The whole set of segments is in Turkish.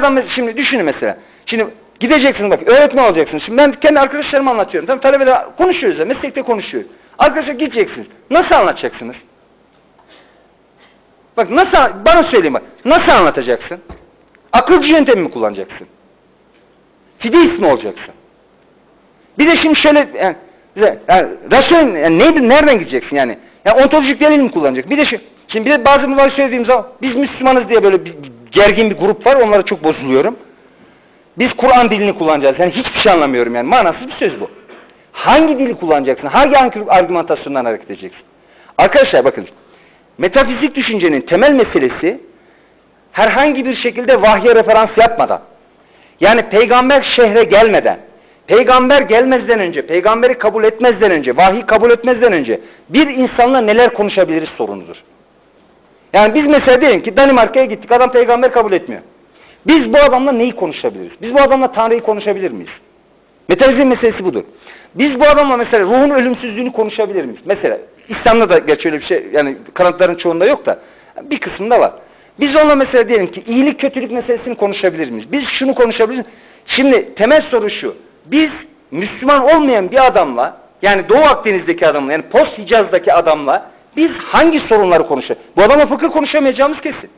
adam şimdi düşünün mesela. Şimdi gideceksiniz bak öğretmen olacaksınız. Şimdi ben kendi arkadaşlarıma anlatıyorum. Tamam talebeler konuşuyoruz ya meslekte konuşuyoruz. Arkadaşlar gideceksiniz. Nasıl anlatacaksınız? Bak nasıl bana söyleyin bak. Nasıl anlatacaksın? Akılcı yöntemi mi kullanacaksın? Fideist mi olacaksın? Bir de şimdi şöyle yani, yani rasyon yani neydi, nereden gideceksin yani? Yani ontolojik delil mi kullanacak? Bir de şu, şimdi bir de bazı bunları söylediğim zaman biz Müslümanız diye böyle bir gergin bir grup var onlara çok bozuluyorum. Biz Kur'an dilini kullanacağız. Yani hiçbir şey anlamıyorum yani. Manasız bir söz bu. Hangi dili kullanacaksın? Hangi argümantasyondan hareket edeceksin? Arkadaşlar bakın. Metafizik düşüncenin temel meselesi herhangi bir şekilde vahye referans yapmadan yani peygamber şehre gelmeden peygamber gelmezden önce, peygamberi kabul etmezden önce, vahiy kabul etmezden önce bir insanla neler konuşabiliriz sorunudur. Yani biz mesela diyelim ki Danimarka'ya gittik, adam peygamber kabul etmiyor. Biz bu adamla neyi konuşabiliriz? Biz bu adamla Tanrı'yı konuşabilir miyiz? Metafizin meselesi budur. Biz bu adamla mesela ruhun ölümsüzlüğünü konuşabilir miyiz? Mesela İslam'da da geç öyle bir şey yani kanıtların çoğunda yok da bir kısmında var. Biz onunla mesela diyelim ki iyilik kötülük meselesini konuşabilir miyiz? Biz şunu konuşabilir miyiz? Şimdi temel soru şu. Biz Müslüman olmayan bir adamla yani Doğu Akdeniz'deki adamla yani post Hicaz'daki adamla biz hangi sorunları konuşacağız? Bu adamla fıkıh konuşamayacağımız kesin.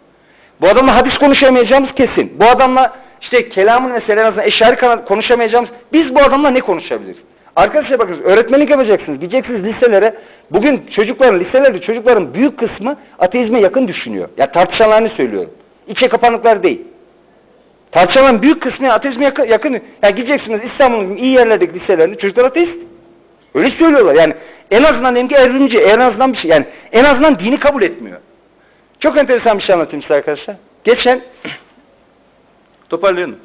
Bu adamla hadis konuşamayacağımız kesin. Bu adamla işte kelamın mesela eşari konuşamayacağımız. Biz bu adamla ne konuşabiliriz? Arkadaşlar bakın öğretmenlik yapacaksınız. Gideceksiniz liselere. Bugün çocukların liselerde çocukların büyük kısmı ateizme yakın düşünüyor. Ya tartışanlarını söylüyorum. İçe kapanıklar değil. Tartışanların büyük kısmı ateizme yakın. yakın. Ya gideceksiniz İstanbul'un iyi yerlerdeki liselerinde çocuklar ateist. Öyle söylüyorlar. Yani en azından diyelim ki evrimci, en azından bir şey. Yani en azından dini kabul etmiyor. Çok enteresan bir şey anlatayım size arkadaşlar. Geçen toparlayalım.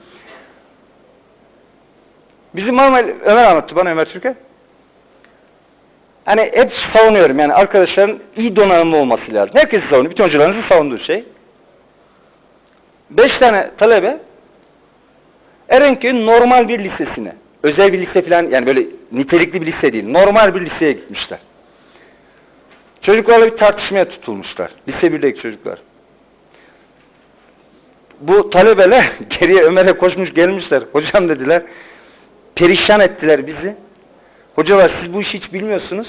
Bizim Marmara Ömer anlattı bana Ömer Türker. Hani hep savunuyorum yani arkadaşların iyi donanımlı olması lazım. Herkes savunuyor. Bütün hocalarınızın savunduğu şey. Beş tane talebe Erenköy'ün normal bir lisesine, özel bir lise falan yani böyle nitelikli bir lise değil, normal bir liseye gitmişler. Çocuklarla bir tartışmaya tutulmuşlar. Lise 1'deki çocuklar. Bu talebeler geriye Ömer'e koşmuş gelmişler. Hocam dediler, perişan ettiler bizi. Hocalar siz bu işi hiç bilmiyorsunuz.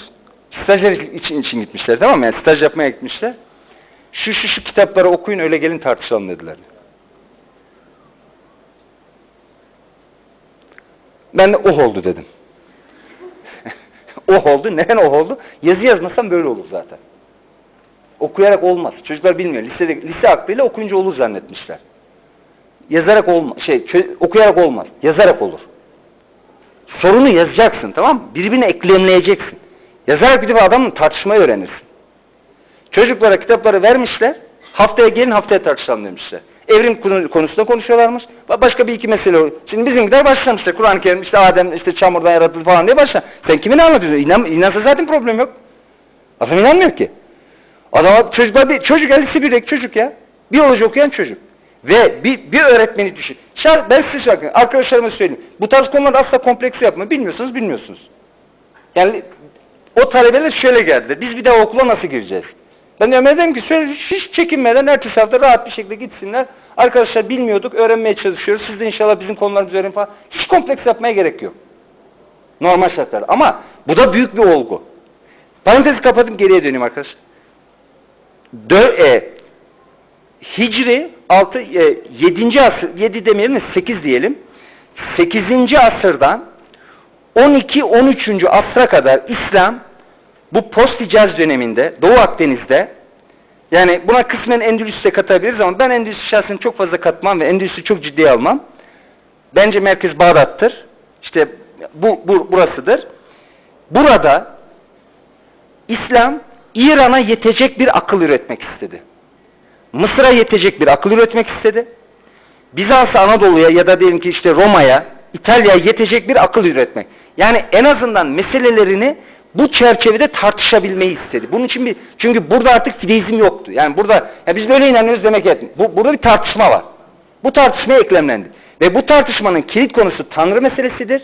Stajyer için, için gitmişler tamam mı? Yani staj yapmaya gitmişler. Şu şu şu kitapları okuyun öyle gelin tartışalım dediler. Ben de oh oldu dedim. oh oldu. Neden oh oldu? Yazı yazmasam böyle olur zaten. Okuyarak olmaz. Çocuklar bilmiyor. Lisede, lise aklıyla okuyunca olur zannetmişler. Yazarak olmaz. Şey, okuyarak olmaz. Yazarak olur. Sorunu yazacaksın tamam mı? Birbirine eklemleyeceksin. Yazarak defa adamın tartışmayı öğrenirsin. Çocuklara kitapları vermişler. Haftaya gelin haftaya tartışalım demişler. Evrim konusunda konuşuyorlarmış. Başka bir iki mesele. Şimdi bizimkiler başlamışlar. Kur'an-ı Kerim işte Adem işte çamurdan yaratıldı falan diye başlar. Sen kimin anlatıyorsun? İnan, inansa zaten problem yok. Adam inanmıyor ki. Adam çocuklar bir çocuk lise birdeki çocuk ya. Biyoloji okuyan çocuk. Ve bir, bir öğretmeni düşün. Şart, ben size şarkı, arkadaşlarıma söyleyeyim. Bu tarz konularda asla kompleks yapma. Bilmiyorsunuz, bilmiyorsunuz. Yani o talebeler şöyle geldi. Biz bir daha okula nasıl gireceğiz? Ben de dedim ki şöyle hiç çekinmeden ertesi hafta rahat bir şekilde gitsinler. Arkadaşlar bilmiyorduk, öğrenmeye çalışıyoruz. Siz de inşallah bizim konularımızı öğrenin falan. Hiç kompleks yapmaya gerek yok. Normal şartlar. Ama bu da büyük bir olgu. Parantezi kapatıp geriye döneyim arkadaşlar. Dö e, Hicri 6 e, 7. asır 7 demeyelim de 8 diyelim. 8. asırdan 12 13. asra kadar İslam bu post Hicaz döneminde Doğu Akdeniz'de yani buna kısmen Endülüs'e katabiliriz ama ben Endülüs'ü şahsen çok fazla katmam ve Endülüs'ü çok ciddiye almam. Bence merkez Bağdat'tır. İşte bu, bu burasıdır. Burada İslam İran'a yetecek bir akıl üretmek istedi. Mısır'a yetecek bir akıl üretmek istedi. Bizans'a Anadolu'ya ya da diyelim ki işte Roma'ya, İtalya'ya yetecek bir akıl üretmek. Yani en azından meselelerini bu çerçevede tartışabilmeyi istedi. Bunun için bir çünkü burada artık fideizm yoktu. Yani burada ya biz böyle inanıyoruz demek etmiyor. Bu burada bir tartışma var. Bu tartışmaya eklemlendi. Ve bu tartışmanın kilit konusu Tanrı meselesidir.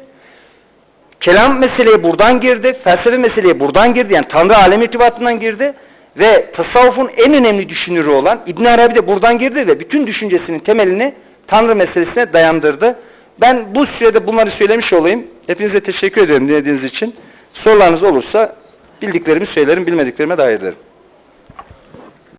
Kelam meseleye buradan girdi, felsefe meseleye buradan girdi. Yani Tanrı alem irtibatından girdi ve tasavvufun en önemli düşünürü olan İbn Arabi de buradan girdi ve bütün düşüncesinin temelini Tanrı meselesine dayandırdı. Ben bu sürede bunları söylemiş olayım. Hepinize teşekkür ederim dinlediğiniz için. Sorularınız olursa bildiklerimi söylerim, bilmediklerime dair ederim.